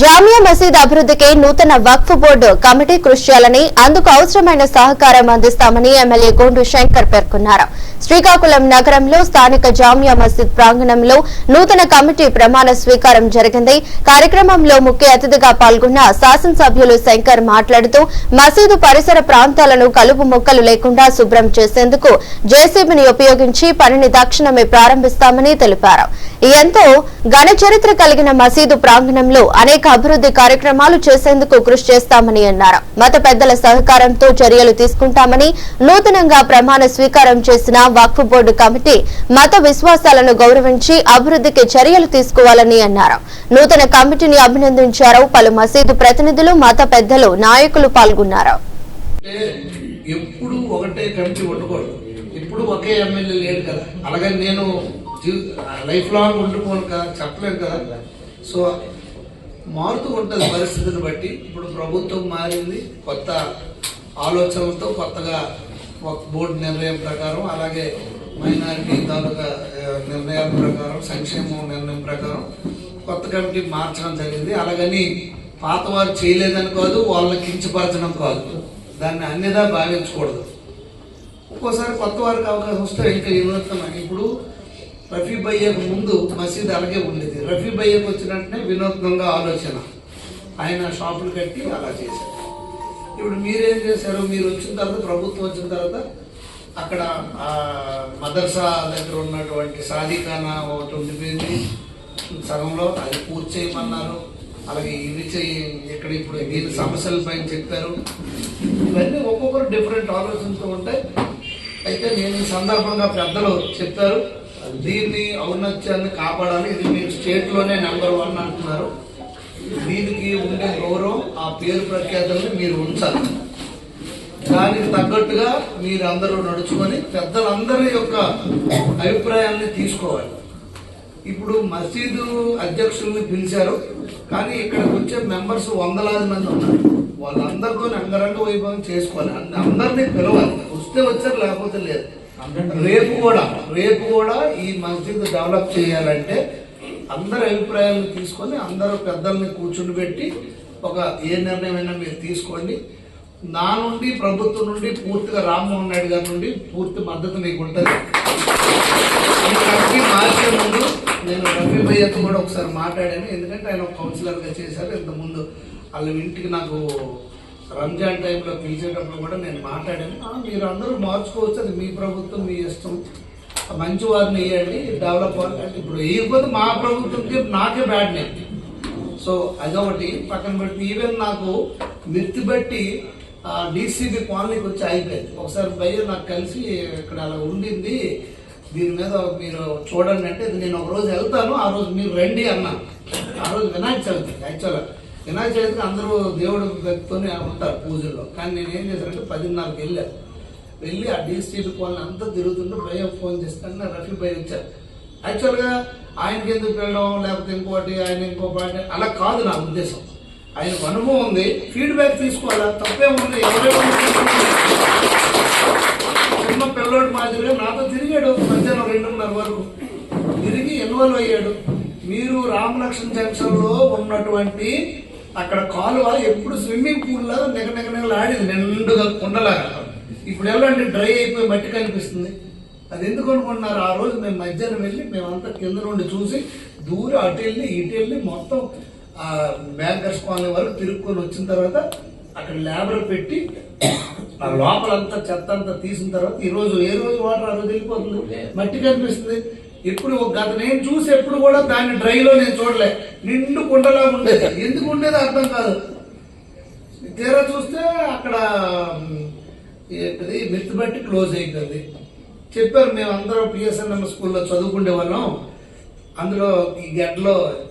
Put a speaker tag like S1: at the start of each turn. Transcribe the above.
S1: జామియా మసీద్ అభివృద్ధికి నూతన వక్ఫ్ బోర్డు కమిటీ కృషి చేయాలని అందుకు అవసరమైన సహకారం అందిస్తామని ఎమ్మెల్యే గోండు శంకర్ పేర్కొన్నారు. శ్రీకాకుళం నగరంలో స్థానిక జామియా మసీద్ ప్రాంగణంలో నూతన కమిటీ ప్రమాణ స్వీకారం జరిగింది. కార్యక్రమంలో ముఖ్య అతిథిగా పాల్గొన్న శాసనసభ్యులు శంకర్ మాట్లాడుతూ మసీదు పరిసర ప్రాంతాలను కలుపు మొక్కలు లేకుండా శుభ్రం చేసేందుకు జేసీబీని ఉపయోగించి పనిని తక్షణమే ప్రారంభిస్తామని తెలిపారు. ఎంతో ఘన చరిత్ర కలిగిన మసీదు ప్రాంగణంలో అనేక అభివృద్ధి కార్యక్రమాలు చేసేందుకు కృషి చేస్తామని అన్నారు. మత పెద్దల సహకారంతో చర్యలు తీసుకుంటామని నూతనంగా ప్రమాణ స్వీకారం చేసిన వక్ఫ్ బోర్డు కమిటీ మత విశ్వాసాలను గౌరవించి అభివృద్ధికి చర్యలు తీసుకోవాలని అన్నారు. నూతన కమిటీని అభినందించారు పలు మసీదు ప్రతినిధులు మత పెద్దలు నాయకులు పాల్గొన్నారు.
S2: ఎప్పుడు ఒకటే కమిటీ ఉండకూడదు ఇప్పుడు ఒకే ఎమ్మెల్యే లేడు కదా. అలాగే నేను లైఫ్ లాంగ్ ఉండిపోను కదా చెప్పలేదు కదా. సో మారుతూ ఉంటుంది పరిస్థితిని బట్టి. ఇప్పుడు ప్రభుత్వం మారింది కొత్త ఆలోచనలతో కొత్తగా ఒక బోర్డు నిర్ణయం ప్రకారం అలాగే మైనారిటీ తాలూకా నిర్ణయాల ప్రకారం సంక్షేమం నిర్ణయం ప్రకారం కొత్త కమిటీ మార్చడం జరిగింది. అలాగని పాత వారు చేయలేదని కాదు వాళ్ళని కించపరచడం కాదు. దాన్ని అన్నిదా భావించకూడదు. ఒక్కోసారి కొత్త వారికి అవకాశం వస్తే ఇంకా వినూత్నం ఇప్పుడు రఫీ భయ్యకు ముందు మసీద్ అలాగే ఉండేది. రఫీ భయ్యకు వచ్చినట్టునే వెంటనే వినూత్నంగా ఆలోచన. ఆయన షాపులు కట్టి అలా చేశారు. ఇప్పుడు మీరేం చేశారు? మీరు వచ్చిన తర్వాత ప్రభుత్వం వచ్చిన తర్వాత అక్కడ మదర్సా దగ్గర ఉన్నటువంటి సాదిఖానా ఒకటి ఉండిపోయింది. సగంలో అది పూర్తి చేయమన్నారు. అలాగే ఇవి చేయి ఇక్కడ ఇప్పుడు దీని సమస్యల పైన చెప్పారు. ఇవన్నీ ఒక్కొక్కరు డిఫరెంట్ ఆలోచనతో ఉంటాయి. అయితే నేను ఈ సందర్భంగా పెద్దలు చెప్పారు దీన్ని ఔన్నత్యాన్ని కాపాడాలి. ఇది మీరు స్టేట్లోనే నెంబర్ వన్ అంటున్నారు. దీనికి ఉండే గౌరవం ఆ పేరు ప్రఖ్యాతల్ని మీరు ఉంచాలి. దానికి తగ్గట్టుగా మీరందరూ నడుచుకొని పెద్దలందరి యొక్క అభిప్రాయాన్ని తీసుకోవాలి. ఇప్పుడు మసీదు అధ్యక్షుల్ని పిలిచారు. కానీ ఇక్కడికి వచ్చే మెంబర్స్ వందలాది మంది ఉన్నారు. వాళ్ళందరితో అంగరంగ వైభవం చేసుకోవాలి. అందరినీ పిలవాలి. వస్తే వచ్చారు లేకపోతే లేదు. రేపు కూడా రేపు కూడా ఈ మస్జిద్ డెవలప్ చేయాలంటే అందరి అభిప్రాయాలను తీసుకొని అందరూ పెద్దల్ని కూర్చుని పెట్టి ఒక ఏ నిర్ణయం అయినా మీరు తీసుకోండి. నా నుండి ప్రభుత్వం నుండి పూర్తిగా రామ్మోహన్ నాయుడు గారి నుండి పూర్తి మద్దతు మీకు ఉంటుంది. ఈ మార్చే ముందు నేను రఫీ భయ్యతో కూడా ఒకసారి మాట్లాడాను. ఎందుకంటే ఆయన ఒక కౌన్సిలర్గా చేశారు. ఇంత ముందు వాళ్ళ ఇంటికి నాకు రంజాన్ టైంలో పిలిచేటప్పుడు కూడా నేను మాట్లాడాను. మీరు అందరూ మార్చుకోవచ్చు. అది మీ ప్రభుత్వం మీ ఇష్టం. మంచి వారిని వేయండి డెవలప్ అవ్వాలి. అంటే ఇప్పుడు వేయకపోతే మా ప్రభుత్వంకి నాకే బ్యాడ్ నేమ్. సో అదొకటి. పక్కన పెడితే ఈవెన్ నాకు మిర్తి బట్టి డీసీబీ కాలనీకి వచ్చి అయిపోయింది ఒకసారి భయ్య నాకు కలిసి ఇక్కడ అలా ఉండింది. దీని మీద మీరు చూడండి అంటే నేను ఒక రోజు వెళ్తాను ఆ రోజు మీరు రండి అన్నాను ఆ రోజు వినాయక చవితి యాక్చువల్గా. వినాయక చవితికి అందరూ దేవుడు భక్తితోనే ఉంటారు పూజల్లో. కానీ నేను ఏం చేశానంటే పదిన్నరకి వెళ్ళాను వెళ్ళి ఆ డీసీబీ కాలనీ అంతా తిరుగుతుంటే భయ్య ఫోన్ చేస్తాను నా రఫీ భయ్య వచ్చారు. యాక్చువల్గా ఆయనకి ఎందుకు వెళ్ళడం లేకపోతే ఇంకోటి ఆయన ఇంకో పార్టీ అలా కాదు నా ఉద్దేశం. ఆయనకు అనుభవం ఉంది ఫీడ్బ్యాక్ తీసుకోవాలా? తప్పే ఉంది ఎవరెవరు చిన్న పిల్లోడు మాదిరిగా నాతో తిరిగాడు మధ్యాహ్నం రెండున్నర వరకు. తిరిగి ఇన్వాల్వ్ అయ్యాడు. మీరు రామలక్ష్మణ్ జంక్షన్లో ఉన్నటువంటి అక్కడ కాలువ ఎప్పుడు స్విమ్మింగ్ పూల్ లాగా నెగ నెగ నెగలాడింది నిండుగా కుండలాగా. ఇప్పుడు ఎవరంటే డ్రై అయిపోయి మట్టి కనిపిస్తుంది? అది ఎందుకు అనుకుంటున్నారు? ఆ రోజు మేము మధ్యాహ్నం వెళ్ళి మేమంతా కింద నుండి చూసి దూరం అటు వెళ్ళి ఇటు వెళ్ళి మొత్తం ఆ బ్యాంకర్స్ కాలనీ వరకు తిరుక్కొని వచ్చిన తర్వాత అక్కడ లేబర్ పెట్టి ఆ లోపలంతా చెత్త అంతా తీసిన తర్వాత ఈ రోజు ఏ రోజు వాటర్ ఆ రోజు వెళ్ళిపోతుంది? మట్టి కనిపిస్తుంది. ఎప్పుడు గత నేను చూసి ఎప్పుడు కూడా దాన్ని డ్రైలో నేను చూడలే. నిండు కుండలా ఉండేది. ఎందుకు ఉండేది అర్థం కాదు. తీరా చూస్తే అక్కడ మ్, ఏంటిది? బట్టి క్లోజ్ అయిపోయింది. చెప్పారు మేము అందరం పిఎస్ఎన్ఎం స్కూల్లో చదువుకునే వాళ్ళం. అందులో ఈ గడ్డలో